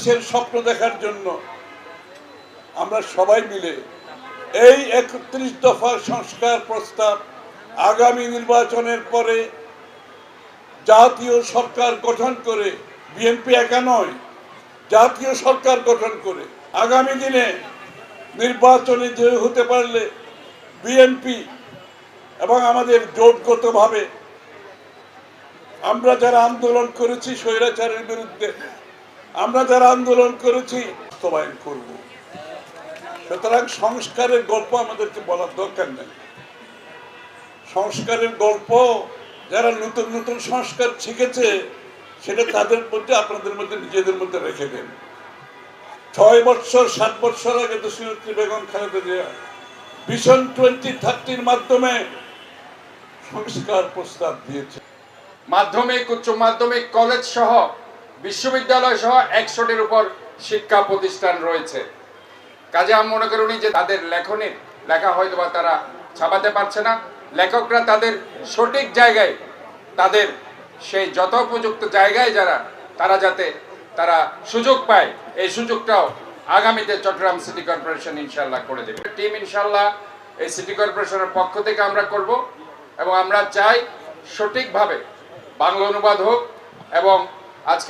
বাংলাদেশের স্বপ্ন দেখার জন্য আমরা সবাই মিলে এই একত্রিশ দফার সংস্কার প্রস্তাব আগামী নির্বাচনের পরে জাতীয় সরকার গঠন করে বিএনপি একা নয়, জাতীয় সরকার গঠন করে, আগামী দিনে নির্বাচনে জয়ী হতে পারলে বিএনপি এবং আমাদের জোটগতভাবে আমরা যারা আন্দোলন করেছি, স্বৈরাচারের বিরুদ্ধে আমরা যারা আন্দোলন করেছি, বাস্তবায়ন করব। সুতরাং সংস্কারের গল্প আমাদেরকে বলার দরকার নেই। সংস্কারের গল্প যারা নতুন নতুন সংস্কার শিখেছে, সেটা তাদের মধ্যে, আপনাদের মধ্যে, নিজেদের মধ্যে রেখে দেন। ছয় বছর সাত বছর আগে দোষী বেগম, খালেদা জিয়া ভিশন টোয়েন্টি থার্টির মাধ্যমে সংস্কার প্রস্তাব দিয়েছে। মাধ্যমিক, উচ্চ মাধ্যমিক, কলেজ সহ বিশ্ববিদ্যালয় সহ একশোটির উপর শিক্ষা প্রতিষ্ঠান রয়েছে। কাজে আমি মনে করি যে তাদের লেখনীর লেখা হয়তো বা তারা ছাপাতে পারছে না। লেখকরা তাদের সঠিক জায়গায় তাদের সেই যথোপযুক্ত জায়গায় যারা, তারা যাতে তারা সুযোগ পায়, এই সুযোগটাও আগামীতে চট্টগ্রাম সিটি কর্পোরেশন ইনশাল্লাহ করে দেবে। টিম ইনশাল্লাহ এই সিটি কর্পোরেশনের পক্ষ থেকে আমরা করব এবং আমরা চাই সঠিকভাবে বাংলা অনুবাদ হোক এবং আজকে